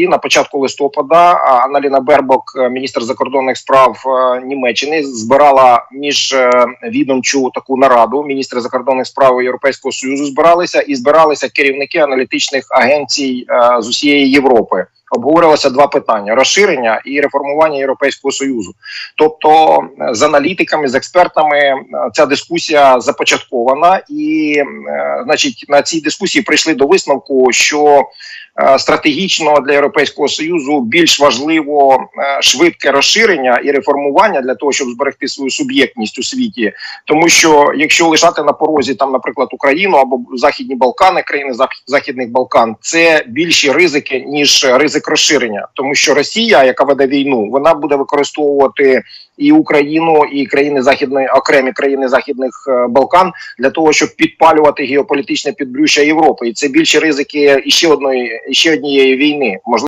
І на початку листопада Аналіна Бербок, е, міністр закордонних справ е, Німеччини, збирала міжвідомчу таку нараду. Міністри закордонних справ Європейського союзу збиралися і збиралися керівники аналітичних агенцій е, з усієї Європи. Обговорювалося два питання: розширення і реформування Європейського союзу. Тобто, е, з аналітиками, з експертами е, ця дискусія започаткована, і е, значить на цій дискусії прийшли до висновку, що е, стратегічно для європейського союзу більш важливо е, швидке розширення і реформування для того, щоб зберегти свою суб'єктність у світі. Тому що якщо лишати на порозі там, наприклад, Україну або Західні Балкани, країни Західних Балкан, це більші ризики ніж ризик розширення, тому що Росія, яка веде війну, вона буде використовувати і Україну, і країни західної окремі країни Західних е, Балкан для того, щоб підпалювати геополітичне підбрюшя Європи, і це більші ризики іще одної іще однієї війни. Можливо.